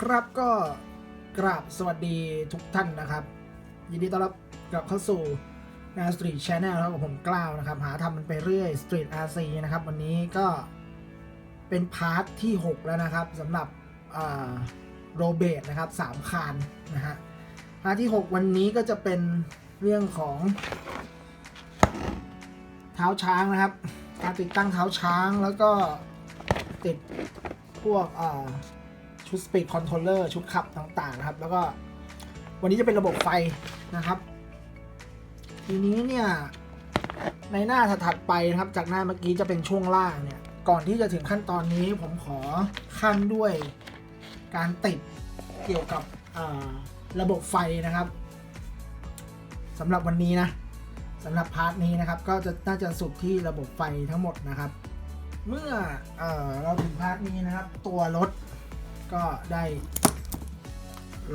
ครับก็กราบสวัสดีทุกท่านนะครับ ยินดีต้อนรับกลับเข้าสู่นาสตรีทช n แนลครับกับผมกล้าวนะครับ หาทำมันไปเรื่อยสตรีทอาร์ซีนะครับ วันนี้ก็เป็นพาร์ทที่ 6 แล้วนะครับสำหรับโรเบตนะครับสามคานนะฮะพาร์ทที่ 6 วันนี้ก็จะเป็นเรื่องของเท้าช้างนะครับ การติดตั้งเท้าช้างแล้วก็ติดพวก ชุด Speed Controller ชุดขับต่างๆนะครับ แล้วก็วันนี้จะเป็นระบบไฟนะครับ ทีนี้เนี่ยในหน้าถัดไปนะครับ จากหน้าเมื่อกี้จะเป็นช่วงล่างเนี่ย ก่อนที่จะถึงขั้นตอนนี้ผมขอขั้นด้วยการติดเกี่ยวกับระบบไฟนะครับสำหรับวันนี้นะสำหรับพาร์ทนี้นะครับ ก็จะน่าจะสุดที่ระบบไฟทั้งหมดนะครับ เมื่อเอเราถึงพาร์ทนี้นะครับ ตัวรถ ก็ได้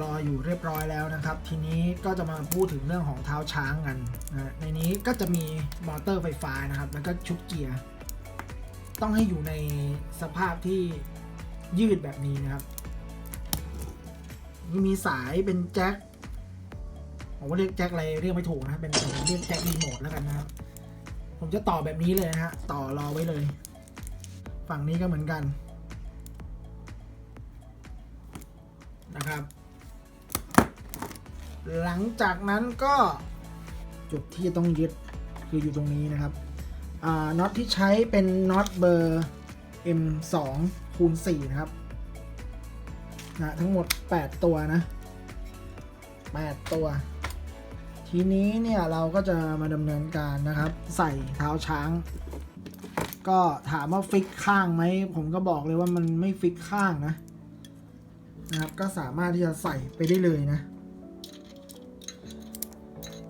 รออยู่เรียบร้อยแล้วนะครับ ทีนี้ก็จะมาพูดถึงเรื่องของเท้าช้างกันนะในนี้ก็จะมีมอเตอร์ไฟฟ้านะครับ แล้วก็ชุดเกียร์ ต้องให้อยู่ในสภาพที่ยืดแบบนี้นะครับมีสายเป็นแจ็คผมว่าเรียกแจ็คอะไรเรียกไม่ถูกนะเป็นเรียกแจ็ครีโมทแล้วกันนะครับ ผมจะต่อแบบนี้เลยนะฮะต่อรอไว้เลย ฝั่งนี้ก็เหมือนกัน นะครับ หลังจากนั้นก็จุดที่ต้องยึดคืออยู่ตรงนี้นะครับน็อตที่ใช้เป็นน็อตเบอร์ M2 คูณ4นะครับนะทั้งหมด 8 ตัวนะ 8 ตัว ทีนี้เนี่ยเราก็จะมาดำเนินการนะครับ ใส่เท้าช้าง ก็ถามว่าฟิกข้างไหม ผมก็บอกเลยว่ามันไม่ฟิกข้างนะ นะครับ ก็สามารถที่จะใส่ไปได้เลยนะ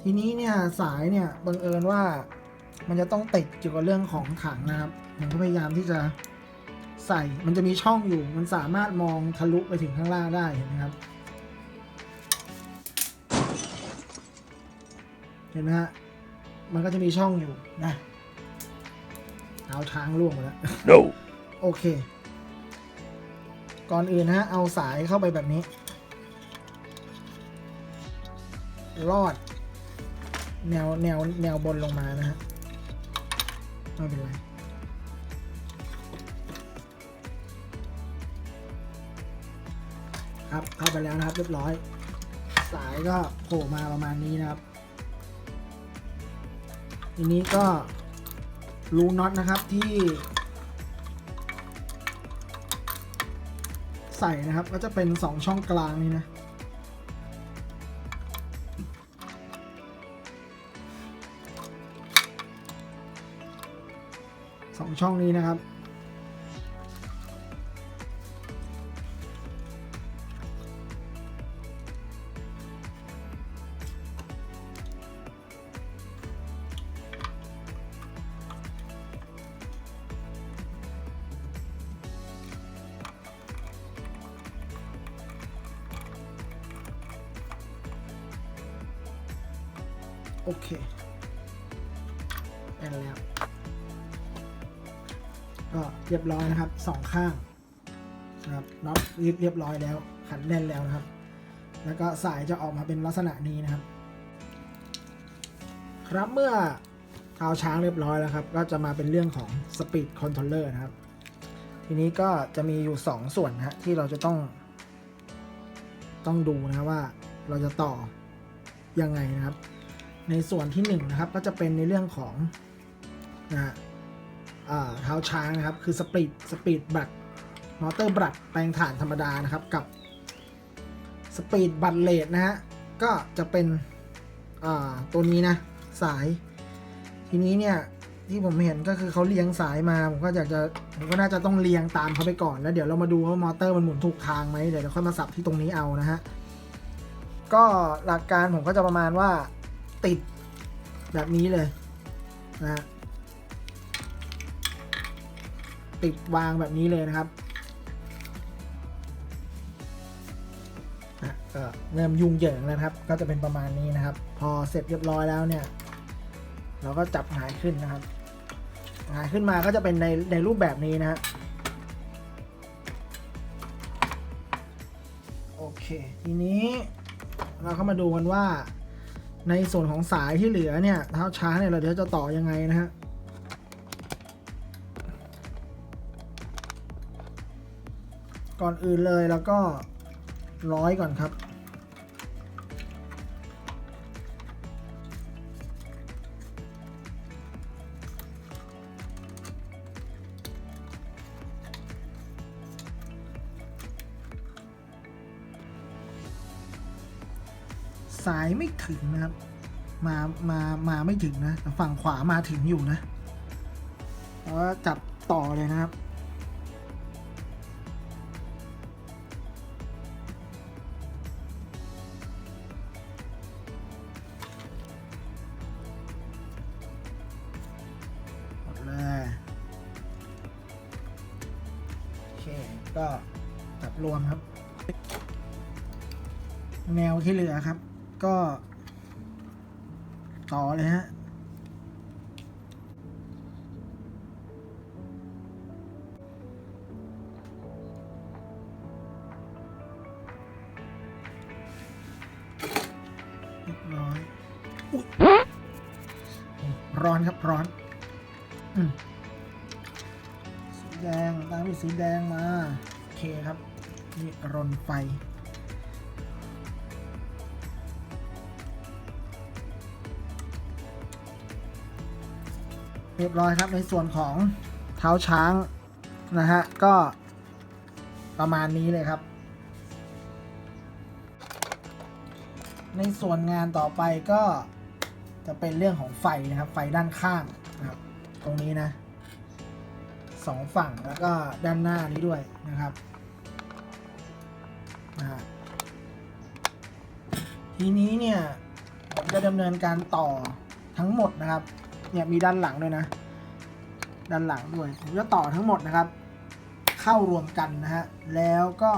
ทีนี้เนี่ยสายเนี่ยบังเอิญว่ามันจะต้องติดเกี่ยวกับเรื่องของถังนะครับ ผมก็พยายามที่จะใส่มันจะมีช่องอยู่ มันสามารถมองทะลุไปถึงข้างล่างได้เห็นไหมครับ เห็นไหมฮะ มันก็จะมีช่องอยู่นะ เอาช้างล่วงมาแล้ว No. โอเค ก่อนอื่นนะฮะ เอาสายเข้าไปแบบนี้ รอด แนวแนวแนวบนลงมานะฮะ ไม่เป็นไรครับเข้าไปแล้วนะครับเรียบร้อย สายก็โผล่มาประมาณนี้นะครับทีนี้ก็รูน็อตนะครับที่ ใส่นะครับ ก็จะเป็น 2 ช่องกลางนี่นะ สองช่องนี้นะครับ โอเคได้แล้ว ก็เรียบร้อยนะครับสองข้างนะครับน็อตรีบเรียบร้อยแล้วขันแน่นแล้วนะครับ แล้วก็สายจะออกมาเป็นลักษณะนี้นะครับ ครับเมื่อเท้าช้างเรียบร้อยแล้วครับ ก็จะมาเป็นเรื่องของ Speed Controller นะครับ ทีนี้ก็จะมีอยู่ 2 ส่วนนะฮะที่เราจะต้อง ต้องดูนะว่าเราจะต่อยังไงนะครับ ในส่วนที่1นงนะครับก็จะเป็นในเรื่องของนะฮะอ่าเท้าช้างนะครับ คือสปีดสปีดบัตมอเตอร์บัตแปลงถ่านธรรมดานะครับกับสปีดบัตเลดนะฮะก็จะเป็นอ่าตัวนี้นะสาย ทีนี้เนี่ยที่ผมเห็นก็คือเขาเลี้ยงสายมา ผมก็อยากจะผมก็น่าจะต้องเรียงตามเขาไปก่อนแล้วเดี๋ยวเรามาดูว่ามอเตอร์มันหมุนถูกทางไหมเดี๋ยวเราค่อยมาสับที่ตรงนี้เอานะฮะก็หลักการผมก็จะประมาณว่า ติดแบบนี้เลยนะติดวางแบบนี้เลยนะครับก็เริ่มยุ่งเหยิงแล้วนะครับ ก็จะเป็นประมาณนี้นะครับ พอเสร็จเรียบร้อยแล้วเนี่ย เราก็จับหงายขึ้นนะครับหงายขึ้นมาก็จะเป็นในในรูปแบบนี้นะฮะโอเค ทีนี้เราเข้ามาดูกันว่า ในส่วนของสายที่เหลือเนี่ยเท้าช้าเนี่ยเราเดี๋ยวจะต่อยังไงนะฮะก่อนอื่นเลยแล้วก็ร้อยก่อนครับ ไม่ถึงนะครับ มามามาไม่ถึงนะแต่ฝั่งขวามาถึงอยู่นะเพราะว่าจับต่อเลยนะครับเลยโอเค ก็จับรวมครับ แนวที่เหลือครับ ก็ ต่อเลยฮะร้อยร้อนครับร้อนอสีแดงตามด้วยสีแดงมา โอเคครับ นี่รนไฟ เรียบร้อยครับในส่วนของเท้าช้างนะฮะก็ประมาณนี้เลยครับ ในส่วนงานต่อไปก็จะเป็นเรื่องของไฟนะครับ ไฟด้านข้างนะครับ ตรงนี้นะสองฝั่งแล้วก็ด้านหน้านี้ด้วยนะครับนะทีนี้เนี่ยผมจะดำเนินการต่อทั้งหมดนะครับ เนี่ยมีด้านหลังด้วยนะ ด้านหลังด้วยผมจะต่อทั้งหมดนะครับ เข้ารวมกันนะฮะ แล้วก็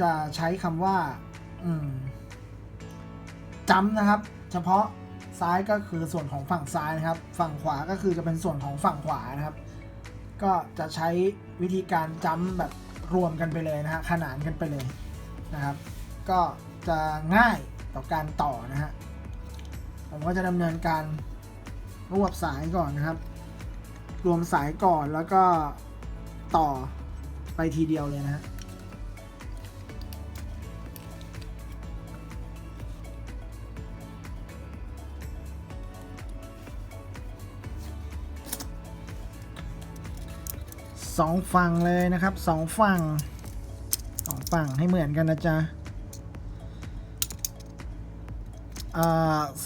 จะใช้คำว่าอืมจำนะครับ เฉพาะซ้ายก็คือส่วนของฝั่งซ้ายนะครับ ฝั่งขวาก็คือจะเป็นส่วนของฝั่งขวานะครับ ก็จะใช้วิธีการจำแบบรวมกันไปเลยนะฮะขนานกันไปเลยนะครับ ก็จะง่ายต่อการต่อนะฮะผมก็จะดำเนินการ รวบสายก่อนนะครับ รวมสายก่อนแล้วก็ต่อไปทีเดียวเลยนะฮะสองฝั่งเลยนะครับสองฝั่งสองฝั่งให้เหมือนกันนะจ๊ะ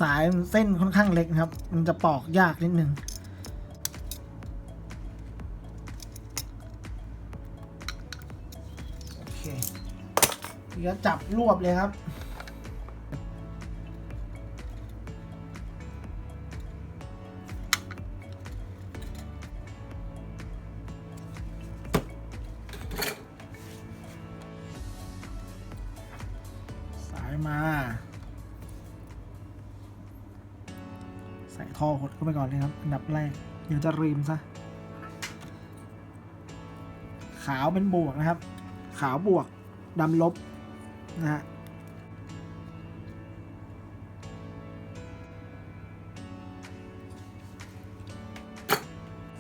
สายเส้นค่อนข้างเล็กครับ มันจะปอกยากนิดนึงโอเคเดี๋ยวจับรวบเลยครับ เดี๋ยวจะรีมซะ ขาวเป็นบวกนะครับ ขาวบวกดำลบนะฮะ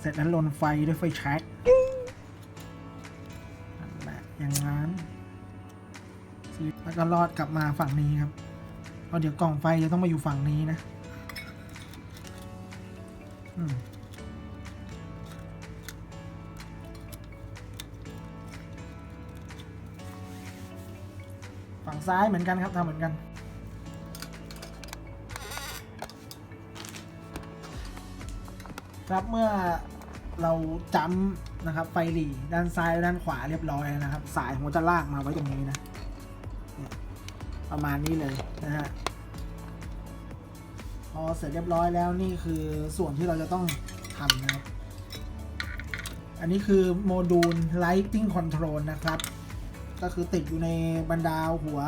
เสร็จแล้วลนไฟด้วยไฟแช็กนั่นแหละอย่างนั้นแล้วก็รอดกลับมาฝั่งนี้ครับเพราะเดี๋ยวกล่องไฟจะต้องมาอยู่ฝั่งนี้นะ อืม ซ้ายเหมือนกันครับทำเหมือนกัน ครับเมื่อเราจำนะครับ ไฟหลีด้านซ้ายและด้านขวาเรียบร้อยนะครับ สายผมจะลากมาไว้ตรงนี้นะประมาณนี้เลยนะฮะพอเสร็จเรียบร้อยแล้วนี่คือส่วนที่เราจะต้องทำนะครับ อันนี้คือโมดูล lighting control นะครับ ก็คือติดอยู่ในบรรดาหัว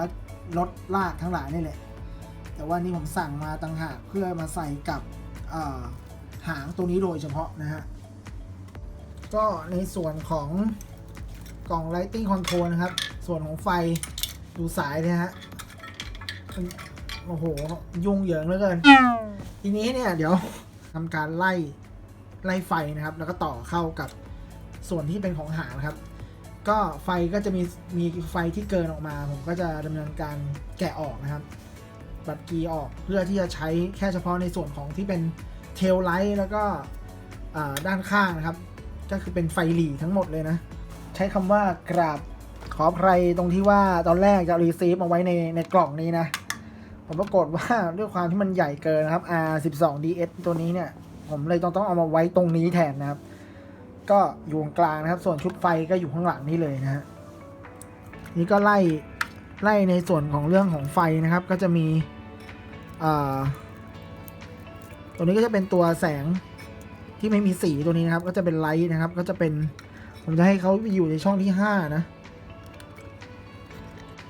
รถลากทั้งหลายนี่แหละ แต่ว่านี่ผมสั่งมาต่างหากเพื่อมาใส่กับหางตัวนี้โดยเฉพาะนะฮะ ก็ในส่วนของกล่อง lighting control นะครับ ส่วนของไฟดูสายเนี่ยฮะ โอ้โห ยุ่งเหยิงเหลือเกิน ทีนี้เนี่ยเดี๋ยวทำการไล่ไล่ไฟนะครับ แล้วก็ต่อเข้ากับส่วนที่เป็นของหางนะครับ ก็ไฟก็จะมีมีไฟที่เกินออกมา ผมก็จะดำเนินการแกะออกนะครับบัดกีออกเพื่อที่จะใช้แค่เฉพาะในส่วนของที่เป็นเทลไลท์แล้วก็ด้านข้างนะครับ ก็คือเป็นไฟหลีทั้งหมดเลยนะ ใช้คำว่ากราบขออภัยตรงที่ว่าตอนแรกจะรีซีฟมาไว้ในในกล่องนี้นะ ผมปรากฏว่าด้วยความที่มันใหญ่เกินนะครับ R12 DS ตัวนี้เนี่ย ผมเลยต้องต้องเอามาไว้ตรงนี้แทนนะครับ ก็อยู่ตรงกลางนะครับ ส่วนชุดไฟก็อยู่ข้างหลังนี่เลยนะฮะนี่ก็ไล่ไล่ในส่วนของเรื่องของไฟนะครับ ก็จะมีตัวนี้ก็จะเป็นตัวแสงที่ไม่มีสีตัวนี้นะครับ ก็จะเป็นไลท์นะครับ ก็จะเป็นผมจะให้เขาอยู่ในช่องที่ห้านะ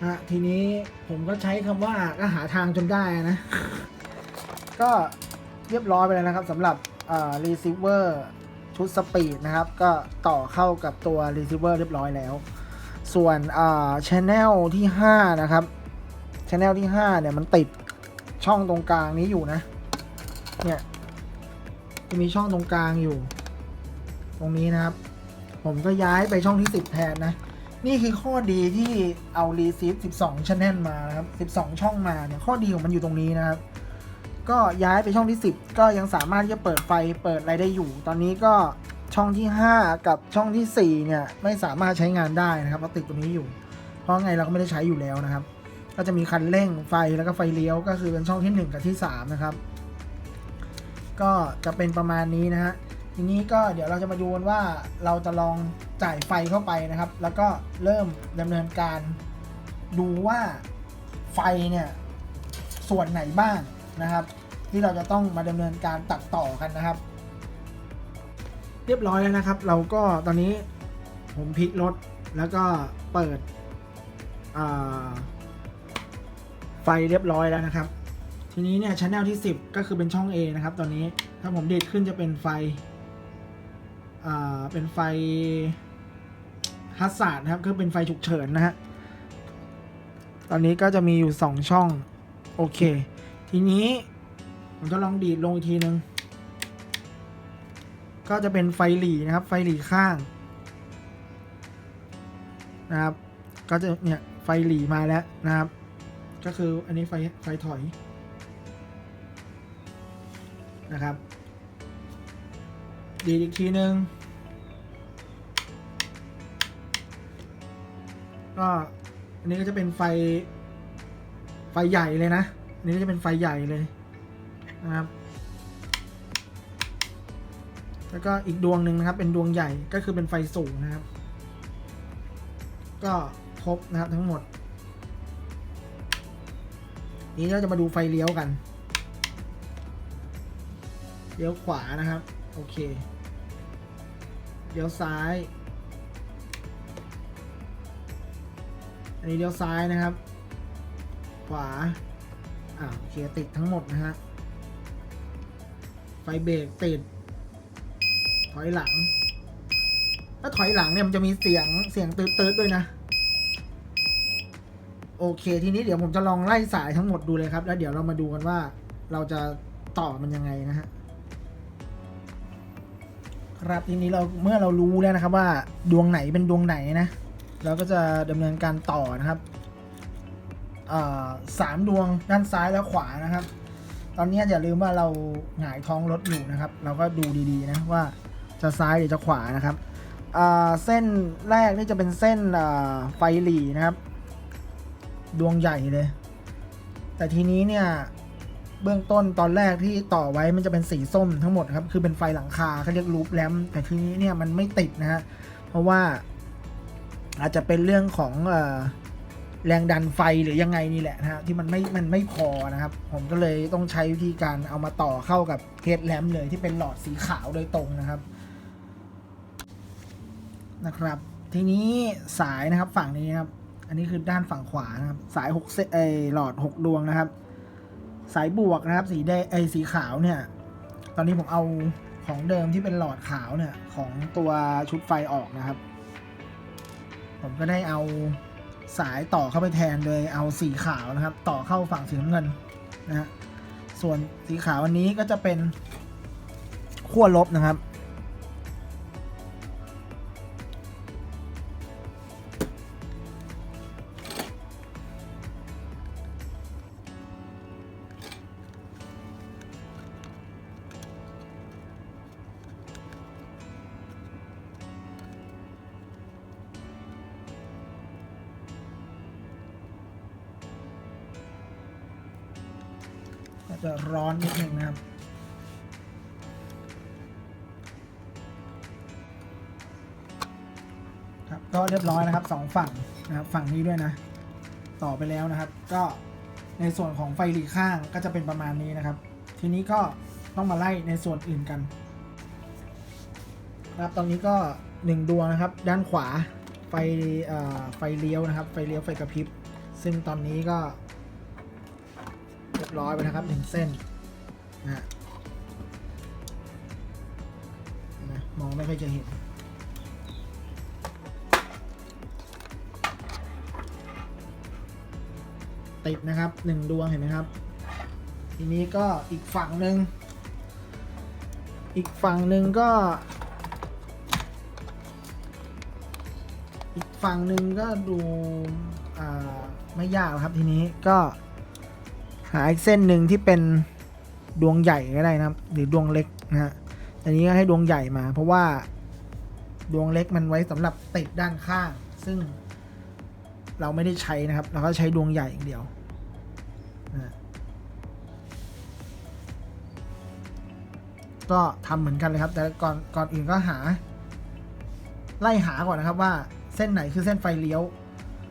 ฮะทีนี้ผมก็ใช้คำว่าก็หาทางจนได้นะ ก็เรียบร้อยไปแล้วนะครับสำหรับอ่า receiver ชุดสปีดนะครับ ก็ต่อเข้ากับตัว receiver เรียบร้อยแล้ว ส่วนอ่า channel ที่ 5 นะครับ channel ที่ 5 เนี่ย มันติดช่องตรงกลางนี้อยู่นะ เนี่ยจะมีช่องตรงกลางอยู่ ตรงนี้นะครับ ผมก็ย้ายไปช่องที่ 10 แทนนะ นี่คือข้อดีที่เอา receive 12 channel มานะครับ 12 ช่องมาเนี่ย ข้อดีของมันอยู่ตรงนี้นะครับ ก็ย้ายไปช่องที่ 10 ก็ยังสามารถที่จะเปิดไฟเปิดอะไรได้อยู่ ตอนนี้ก็ช่องที่ 5 กับช่องที่ 4 เนี่ย ไม่สามารถใช้งานได้นะครับเราติดตรงนี้อยู่ เพราะไงเราก็ไม่ได้ใช้อยู่แล้วนะครับ ก็จะมีคันเร่งไฟแล้วก็ไฟเลี้ยวก็คือเป็นช่องที่ 1 กับที่ 3 นะครับ ก็จะเป็นประมาณนี้นะฮะทีนี้ก็เดี๋ยวเราจะมาดูกันว่าเราจะลองจ่ายไฟเข้าไปนะครับ แล้วก็เริ่มดำเนินการดูว่าไฟเนี่ยส่วนไหนบ้างนะครับ ที่เราจะต้องมาดำเนินการตัดต่อกันนะครับ เรียบร้อยแล้วนะครับ เราก็ตอนนี้ผมพลิกรถแล้วก็เปิดไฟเรียบร้อยแล้วนะครับ ทีนี้เนี่ยชั้นแนลที่ 10 ก็คือเป็นช่อง A นะครับ ตอนนี้ถ้าผมเดดขึ้นจะเป็นไฟเป็นไฟฮัสซาดนะครับก็เป็นไฟฉุกเฉินนะฮะตอนนี้ก็จะมีอยู่ 2 ช่อง โอเค ทีนี้ ผมจะลองดีดลงอีกทีนึง ก็จะเป็นไฟหลีนะครับ ไฟหลีข้าง นะครับ ก็จะเนี่ยไฟหลีมาแล้วนะครับ ก็คืออันนี้ไฟไฟถอยนะครับ ดีดอีกทีนึง ก็อันนี้ก็จะเป็นไฟไฟใหญ่เลยนะ อันนี้ก็จะเป็นไฟใหญ่เลย นะครับ แล้วก็อีกดวงหนึ่งนะครับ เป็นดวงใหญ่ก็คือเป็นไฟสูงนะครับ ก็ครบนะครับทั้งหมด นี้เราจะมาดูไฟเลี้ยวกันเลี้ยวขวานะครับ โอเคเลี้ยวซ้าย อันนี้เลี้ยวซ้ายนะครับ ขวา อ่าโอเคติดทั้งหมดนะฮะ ฟเบรกติด ถอยหลัง ถ้าถอยหลังเนี่ยมันจะมีเสียงเสียงตืดๆด้วยนะ โอเค ทีนี้เดี๋ยวผมจะลองไล่สายทั้งหมดดูเลยครับ แล้วเดี๋ยวเรามาดูกันว่าเราจะต่อมันยังไงนะฮะครับทีนี้เราเมื่อเรารู้แล้วนะครับว่าดวงไหนเป็นดวงไหนนะเราก็จะดำเนินการต่อนะครับสามดวงด้านซ้ายและขวานะครับ ตอนนี้อย่าลืมว่าเราหงายท้องรถอยู่นะครับ เราก็ดูดีๆนะว่าจะซ้ายหรือจะขวานะครับเส้นแรกนี่จะเป็นเส้นไฟหลีนะครับ ดวงใหญ่เลย แต่ทีนี้เนี่ยเบื้องต้นตอนแรกที่ต่อไว้มันจะเป็นสีส้มทั้งหมดครับ คือเป็นไฟหลังคาเขาเรียกรูปแลมแต่ทีนี้เนี่ยมันไม่ติดนะฮะเพราะว่าอาจจะเป็นเรื่องของอ แรงดันไฟหรือยังไงนี่แหละนะฮะที่มันไม่มันไม่พอนะครับ ผมก็เลยต้องใช้วิธีการเอามาต่อเข้ากับเฮดแลมเลยที่เป็นหลอดสีขาวโดยตรงนะครับนะครับ ทีนี้สายนะครับฝั่งนี้นะครับ อันนี้คือด้านฝั่งขวานะครับ สายหกเซเอหลอดหกดวงนะครับ สายบวกนะครับ สีแดงไอสีขาวเนี่ย ตอนนี้ผมเอาของเดิมที่เป็นหลอดขาวเนี่ย ของตัวชุดไฟออกนะครับ ผมก็ได้เอา สายต่อเข้าไปแทนโดยเอาสีขาวนะครับ ต่อเข้าฝั่งสีน้ำเงินนะฮะส่วนสีขาวอันนี้ก็จะเป็นขั้วลบนะครับ จะร้อนนิดนึงนะครับครับก็เรียบร้อยนะครับสองฝั่งนะครับฝั่งนี้ด้วยนะ ต่อไปแล้วนะครับ ก็ในส่วนของไฟหลีข้างก็จะเป็นประมาณนี้นะครับ ทีนี้ก็ต้องมาไล่ในส่วนอื่นกันครับตรงนี้ก็หนึ่งดวงนะครับ ด้านขวาไฟเอ่อไฟเลี้ยวนะครับ ไฟเลี้ยวไฟกระพริบ ซึ่งตอนนี้ก็ ยบร้อยไปนะครับหนึ่งเส้นนะฮะเห็นะมองไม่ค่อยจะเห็นติดนะครับหนึ่งดวงเห็นไหมครับ ทีนี้ก็อีกฝั่งหนึ่งอีกฝั่งหนึ่งก็ อีกฝั่งหนึ่งก็ดูไม่ยากหรอกครับทีนี้ก็ หาอีกเส้นหนึ่งที่เป็นดวงใหญ่ก็ได้นะครับ หรือดวงเล็กนะฮะอันนี้ก็ให้ดวงใหญ่มา เพราะว่าดวงเล็กมันไว้สำหรับติดด้านข้าง ซึ่งเราไม่ได้ใช้นะครับ เราก็ใช้ดวงใหญ่อย่างเดียวนะก็ทำเหมือนกันเลยครับ แต่ก่อนก่อนอื่นก็หา ไล่หาก่อนนะครับว่าเส้นไหนคือเส้นไฟเลี้ยว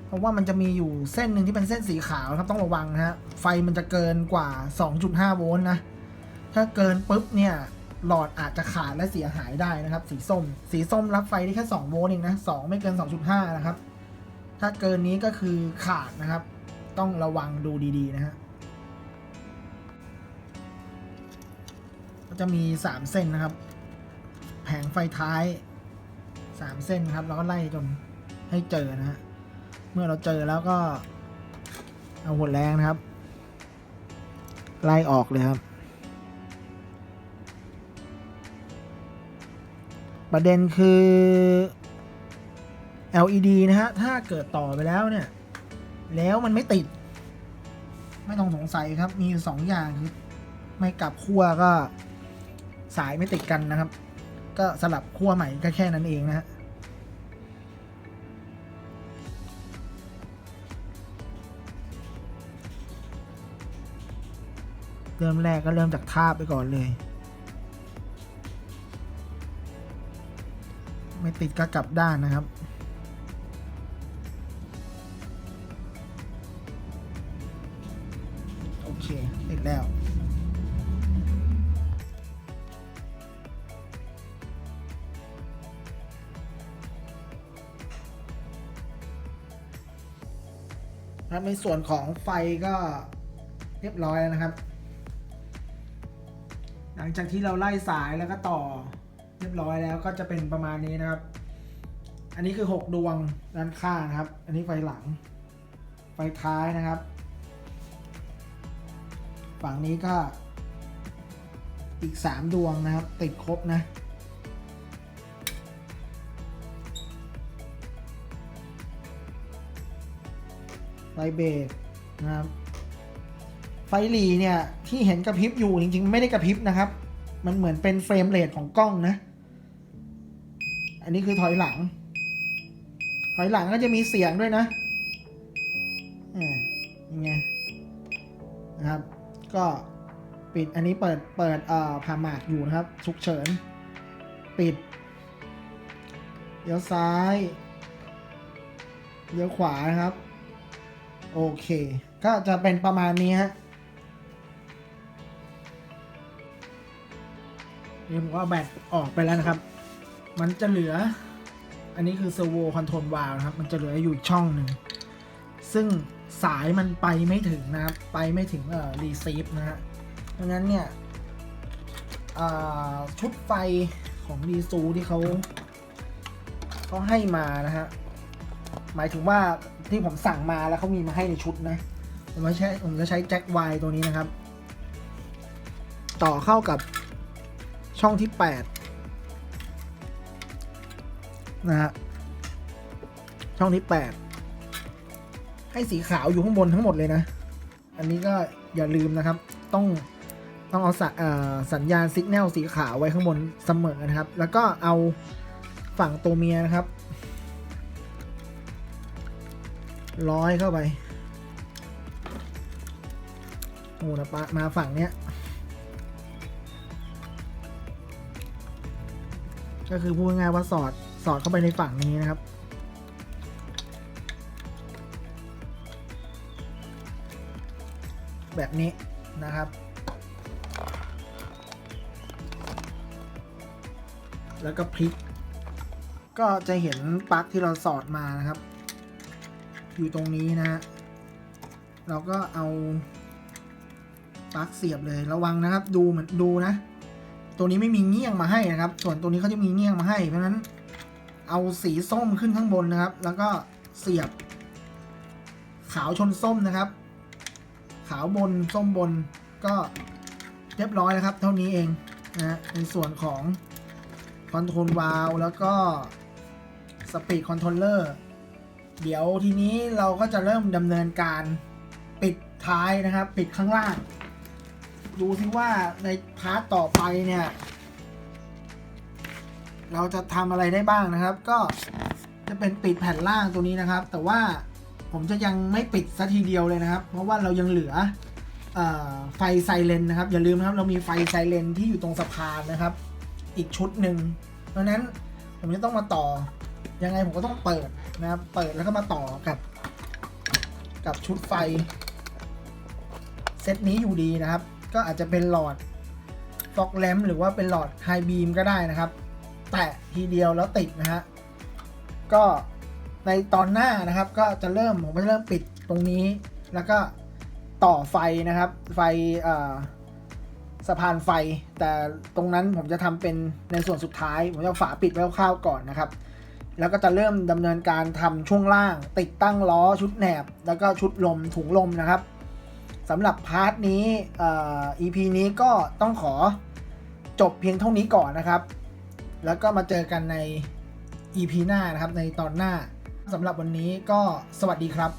เพราะว่ามันจะมีอยู่เส้นหนึ่งที่เป็นเส้นสีขาวครับต้องระวังนะฮะไฟมันจะเกินกว่า 2.5 โวลต์นะ ถ้าเกินปุ๊บเนี่ยหลอดอาจจะขาดและเสียหายได้นะครับ สีส้ม สีส้มรับไฟได้แค่ 2 โวลต์เองนะ 2 ไม่เกิน 2.5 นะครับ ถ้าเกินนี้ก็คือขาดนะครับ ต้องระวังดูดีๆนะฮะก็จะมี 3 เส้นนะครับ แผงไฟท้าย 3 เส้นครับแล้วก็ไล่จนให้เจอนะฮะ มื่อเราเจอแล้วก็ เอาหัวแรงนะครับ ไล่ออกเลยครับ ประเด็นคือ LED นะฮะ ถ้าเกิดต่อไปแล้วเนี่ย แล้วมันไม่ติด ไม่ต้องสงสัยครับ มีสองอย่างคือไม่กลับขั้วก็สายไม่ติดกันนะครับ ก็สลับขั้วใหม่ก็แค่นั้นเองนะฮะ เริ่มแรกก็เริ่มจากท่าไปก่อนเลย ไม่ติดก็กลับด้านนะครับโอเคติดแล้วครับในส่วนของไฟก็เรียบร้อยแล้วนะครับ งจากที่เราไล่สายแล้วก็ต่อเรียบร้อยแล้วก็จะเป็นประมาณนี้นะครับ อันนี้คือ 6 ดวงด้านข้างนะครับ อันนี้ไฟหลัง ไฟท้ายนะครับ ฝั่งนี้ก็อีก 3 ดวงนะครับ ติดครบนะไฟเบรกนะครับ ไฟหลีเนี่ยที่เห็นกระพริบอยู่จริงๆ ไม่ได้กระพริบนะครับ มันเหมือนเป็นเฟรมเรทของกล้องนะ อันนี้คือถอยหลัง ถอยหลังก็จะมีเสียงด้วยนะอ่ายังไงนะครับ ก็ปิดอันนี้เปิดเปิดเอ่อผ่าหมากอยู่นะครับฉุกเฉิน ปิดเลี้ยวซ้ายเลี้ยวขวานะครับ โอเค ก็จะเป็นประมาณนี้ฮะ นี่ผมก็เอาแบตออกไปแล้วนะครับ มันจะเหลือ อันนี้คือเซอร์โวคอนโทรลวาลนะครับ มันจะเหลืออยู่ช่องหนึ่ง ซึ่งสายมันไปไม่ถึงนะครับ ไปไม่ถึงเอ่อรีซีฟนะฮะดังนั้นเนี่ยชุดไฟของดีซูที่เขาเขาให้มานะฮะ หมายถึงว่าที่ผมสั่งมาแล้วเขามีมาให้ในชุดนะ ผมจะใช้ผมจะใช้แจ็คไวตัวนี้นะครับ ต่อเข้ากับ ช่องที่แปดนะฮะ ช่องที่แปดให้สีขาวอยู่ข้างบนทั้งหมดเลยนะ อันนี้ก็อย่าลืมนะครับ ต้องต้องเอาส,อสัญญาณสัญญาณสีขาวไว้ข้างบนเสมอนะครับ แล้วก็เอาฝั่งตัวเมียนะครับ ร้อยเข้าไป โอ้นะปะมาฝั่งเนี้ย ก็คือพูดง่ายๆว่าสอดสอดเข้าไปในฝั่งนี้นะครับ แบบนี้นะครับ แล้วก็พลิก ก็จะเห็นปลั๊กที่เราสอดมานะครับ อยู่ตรงนี้นะฮะเราก็เอาปลั๊กเสียบเลยระวังนะครับ ดูเหมือนดูนะ ตัวนี้ไม่มีเงี้ยงมาให้นะครับ ส่วนตัวนี้เขาจะมีเงี้ยงมาให้ เพราะนั้นเอาสีส้มขึ้นข้างบนนะครับ แล้วก็เสียบ ขาวชนส้มนะครับ ขาวบนส้มบนก็เรียบร้อยแล้วครับ เท่านี้เองนะฮะในส่วนของคอนโทรลวาลแล้วก็สปีดคอนโทรลเลอร์เดี๋ยวทีนี้เราก็จะเริ่มดำเนินการปิดท้ายนะครับ ปิดข้างล่าง ดูซิว่าในพาร์ทต่อไปเนี่ย เราจะทำอะไรได้บ้างนะครับ ก็จะเป็นปิดแผ่นล่างตัวนี้นะครับ แต่ว่าผมจะยังไม่ปิดซะทีเดียวเลยนะครับ เพราะว่าเรายังเหลืออไฟไซเรนนะครับ อย่าลืมครับเรามีไฟไซเรนที่อยู่ตรงสะพานนะครับ อีกชุดหนึ่งเพราะฉะนั้นผมจะต้องมาต่อยังไงผมก็ต้องเปิดนะครับ เปิดแล้วก็มาต่อกับ กับชุดไฟ เซตนี้อยู่ดีนะครับ ก็อาจจะเป็นหลอดฟอกแลมหรือว่าเป็นหลอดไฮบีมก็ได้นะครับ แตะทีเดียวแล้วติดนะฮะก็ในตอนหน้านะครับก็จะเริ่มผมก็จะเริ่มปิดตรงนี้ แล้วก็ต่อไฟนะครับ ไฟสะพานไฟ แต่ตรงนั้นผมจะทำเป็นในส่วนสุดท้าย ผมจะฝาปิดไว้คร่าวๆก่อนนะครับ แล้วก็จะเริ่มดำเนินการทำช่วงล่าง ติดตั้งล้อชุดแหนบ แล้วก็ชุดลมถุงลมนะครับ สำหรับพาร์ทนี้เอ่อ EP นี้ก็ต้องขอจบเพียงเท่านี้ก่อนนะครับ แล้วก็มาเจอกันใน EP หน้านะครับในตอนหน้าสำหรับวันนี้ก็สวัสดีครับ